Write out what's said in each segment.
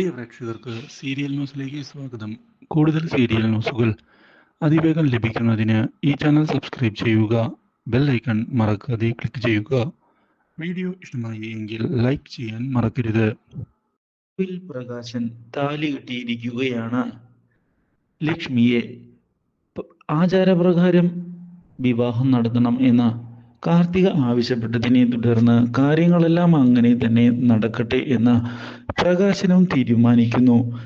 പ്രിയ പ്രേക്ഷകർക്ക് സീരിയൽ ന്യൂസിലേക്ക് സ്വാഗതം. കൂടുതൽ സീരിയൽ ന്യൂസുകൾ അതിവേഗം ലഭിക്കുന്നതിന് ഈ ചാനൽ സബ്സ്ക്രൈബ് ചെയ്യുക ബെൽ ഐക്കൺ മറക്കാതെ ക്ലിക്ക് ചെയ്യുക. വീഡിയോ ഇഷ്ടമായി എങ്കിൽ ലൈക്ക് ചെയ്യാൻ മറക്കരുത്. പ്രകാശൻ താലി കിട്ടിയിരിക്കുകയാണ്. ലക്ഷ്മിയെ ആചാരപ്രകാരം വിവാഹം നടത്തണം എന്ന കാർത്തിക ആവശ്യപ്പെട്ടതിനെ തുടർന്ന് കാര്യങ്ങളെല്ലാം അങ്ങനെ തന്നെ നടക്കട്ടെ എന്ന് പ്രകാശനും തീരുമാനിക്കുന്നു.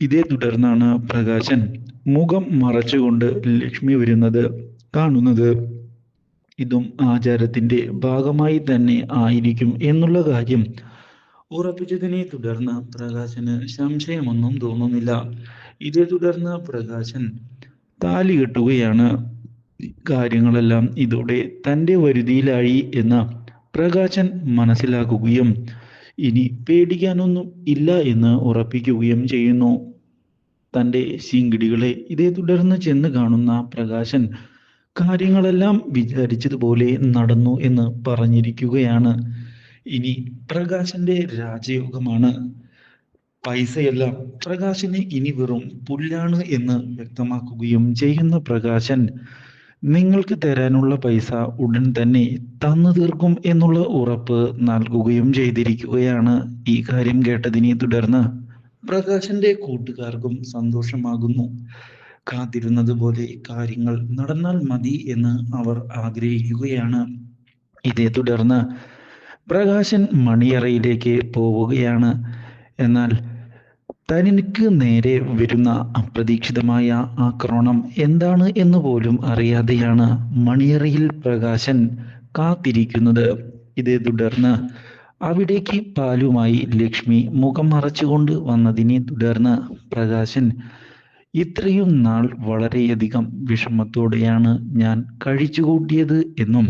ഇതേ തുടർന്നാണ് പ്രകാശൻ മുഖം മറച്ചുകൊണ്ട് ലക്ഷ്മി വരുന്നത് കാണുന്നത്. ഇതും ആചാരത്തിന്റെ ഭാഗമായി തന്നെ ആയിരിക്കും എന്നുള്ള കാര്യം ഉറപ്പിച്ചതിനെ തുടർന്ന് പ്രകാശന് സംശയമൊന്നും തോന്നുന്നില്ല. ഇതേ തുടർന്ന് പ്രകാശൻ താലി കെട്ടുകയാണ്. കാര്യങ്ങളെല്ലാം ഇതോടെ തന്റെ വരുതിയിലായി എന്ന് പ്രകാശൻ മനസ്സിലാക്കുകയും ഇനി പേടിക്കാനൊന്നും ഇല്ല എന്ന് ഉറപ്പിക്കുകയും ചെയ്യുന്നു. തന്റെ ശിങ്കിടികളെ ഇതേ തുടർന്ന് ചെന്ന് കാണുന്ന പ്രകാശൻ കാര്യങ്ങളെല്ലാം വിചാരിച്ചതുപോലെ നടന്നു എന്ന് പറഞ്ഞിരിക്കുകയാണ്. ഇനി പ്രകാശന്റെ രാജയോഗമാണ്. പൈസയെല്ലാം പ്രകാശന് ഇനി വെറും പുല്ലാണ് എന്ന് വ്യക്തമാക്കുകയും ചെയ്യുന്ന പ്രകാശൻ നിങ്ങൾക്ക് തരാനുള്ള പൈസ ഉടൻ തന്നെ തന്നു തീർക്കും എന്നുള്ള ഉറപ്പ് നൽകുകയും ചെയ്തിരിക്കുകയാണ് ഈ കാര്യം കേട്ടതിനെ തുടർന്ന് പ്രകാശന്റെ കൂട്ടുകാർക്കും സന്തോഷമാകുന്നു. കാത്തിരുന്നത് പോലെ കാര്യങ്ങൾ നടന്നാൽ മതി എന്ന് അവർ ആഗ്രഹിക്കുകയാണ്. ഇതേ തുടർന്ന് പ്രകാശൻ മണിയറയിലേക്ക് പോവുകയാണ്. എന്നാൽ തനിക്ക് നേരെ വരുന്ന അപ്രതീക്ഷിതമായ ആക്രമണം എന്താണ് എന്ന് പോലും അറിയാതെയാണ് മണിയറയിൽ പ്രകാശൻ കാത്തിരിക്കുന്നത്. ഇതേ തുടർന്ന് അവിടേക്ക് പാലുമായി ലക്ഷ്മി മുഖം മറച്ചുകൊണ്ട് വന്നതിനെ തുടർന്ന് പ്രകാശൻ ഇത്രയും നാൾ വളരെയധികം വിഷമത്തോടെയാണ് ഞാൻ കഴിച്ചുകൂട്ടിയത് എന്നും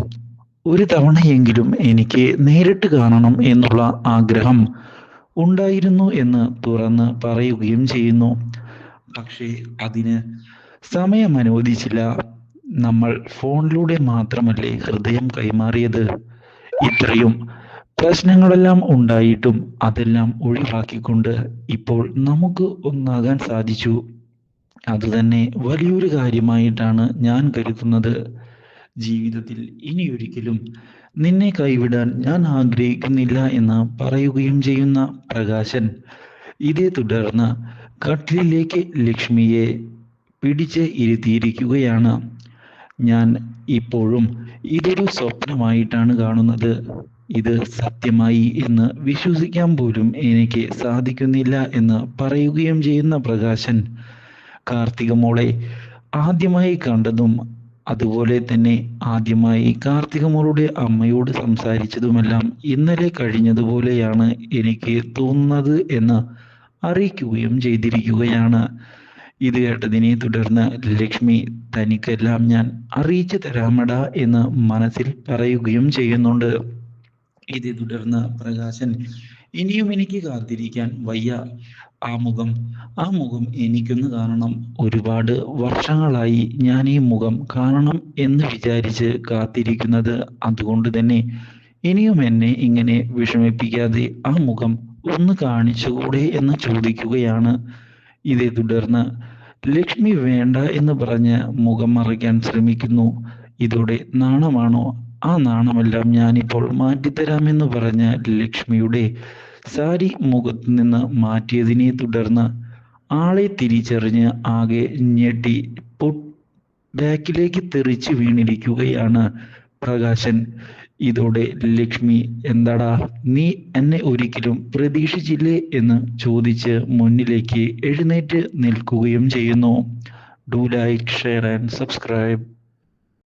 ഒരു തവണയെങ്കിലും എനിക്ക് നേരിട്ട് കാണണം എന്നുള്ള ആഗ്രഹം ഉണ്ടായിരുന്നു എന്ന് തുറന്ന് പറയുകയും ചെയ്യുന്നു. പക്ഷേ അതിന് സമയം അനുവദിച്ചില്ല. നമ്മൾ ഫോണിലൂടെ മാത്രമല്ലേ ഹൃദയം കൈമാറിയത്? ഇത്രയും പ്രശ്നങ്ങളെല്ലാം ഉണ്ടായിട്ടും അതെല്ലാം ഒഴിവാക്കിക്കൊണ്ട് ഇപ്പോൾ നമുക്ക് ഒന്നാകാൻ സാധിച്ചു. അതുതന്നെ വലിയൊരു കാര്യമായിട്ടാണ് ഞാൻ കരുതുന്നത്. ജീവിതത്തിൽ ഇനിയൊരിക്കലും നിന്നെ കൈവിടാൻ ഞാൻ ആഗ്രഹിക്കുന്നില്ല എന്ന് പറയുകയും ചെയ്യുന്ന പ്രകാശൻ ഇതേ തുടർന്ന് കട്ടിലിലേക്ക് ലക്ഷ്മിയെ പിടിച്ച് ഇരുത്തിയിരിക്കുകയാണ്. ഞാൻ ഇപ്പോഴും ഇതൊരു സ്വപ്നമായിട്ടാണ് കാണുന്നത്. ഇത് സത്യമായി എന്ന് വിശ്വസിക്കാൻ പോലും എനിക്ക് സാധിക്കുന്നില്ല എന്ന് പറയുകയും ചെയ്യുന്ന പ്രകാശൻ കാർത്തിക മോളെ ആദ്യമായി കണ്ടതും അതുപോലെ തന്നെ ആദ്യമായി കാർത്തിക മോളുടെ അമ്മയോട് സംസാരിച്ചതുമെല്ലാം ഇന്നലെ കഴിഞ്ഞതുപോലെയാണ് എനിക്ക് തോന്നുന്നത് എന്ന് അറിയിക്കുകയും ചെയ്തിരിക്കുകയാണ്. ഇത് കേട്ടതിനെ തുടർന്ന് ലക്ഷ്മി തനിക്കെല്ലാം ഞാൻ അറിയിച്ചു തരാമട എന്ന് മനസ്സിൽ പറയുകയും ചെയ്യുന്നുണ്ട്. ഇതേ തുടർന്ന് പ്രകാശൻ ഇനിയും എനിക്ക് കാത്തിരിക്കാൻ വയ്യ. ആ മുഖം ആ മുഖം എനിക്കൊന്ന് കാണണം. ഒരുപാട് വർഷങ്ങളായി ഞാൻ ഈ മുഖം കാണണം എന്ന് വിചാരിച്ച് കാത്തിരിക്കുന്നത് അതുകൊണ്ട് തന്നെ ഇനിയും എന്നെ ഇങ്ങനെ വിഷമിപ്പിക്കാതെ ആ മുഖം ഒന്ന് കാണിച്ചുകൂടെ എന്ന് ചോദിക്കുകയാണ്. ഇതേ തുടർന്ന് ലക്ഷ്മി വേണ്ട എന്ന് പറഞ്ഞ് മുഖം മറയ്ക്കാൻ ശ്രമിക്കുന്നു. ഇതോടെ നാണമാണോ ആ നാണമെല്ലാം ഞാനിപ്പോൾ മാറ്റിത്തരാമെന്ന് പറഞ്ഞ ലക്ഷ്മിയുടെ സാരി മുഖത്ത് നിന്ന് മാറ്റിയതിനെ തുടർന്ന് ആളെ തിരിച്ചറിഞ്ഞ് ആകെ ഞെട്ടി ബാക്കിലേക്ക് തെറിച്ചു വീണിരിക്കുകയാണ് പ്രകാശൻ. ഇതോടെ ലക്ഷ്മി എന്താടാ നീ എന്നെ ഒരിക്കലും പ്രതീക്ഷിച്ചില്ലേ? എന്ന് ചോദിച്ച് മുന്നിലേക്ക് എഴുന്നേറ്റ് നിൽക്കുകയും ചെയ്യുന്നു. Do like share and subscribe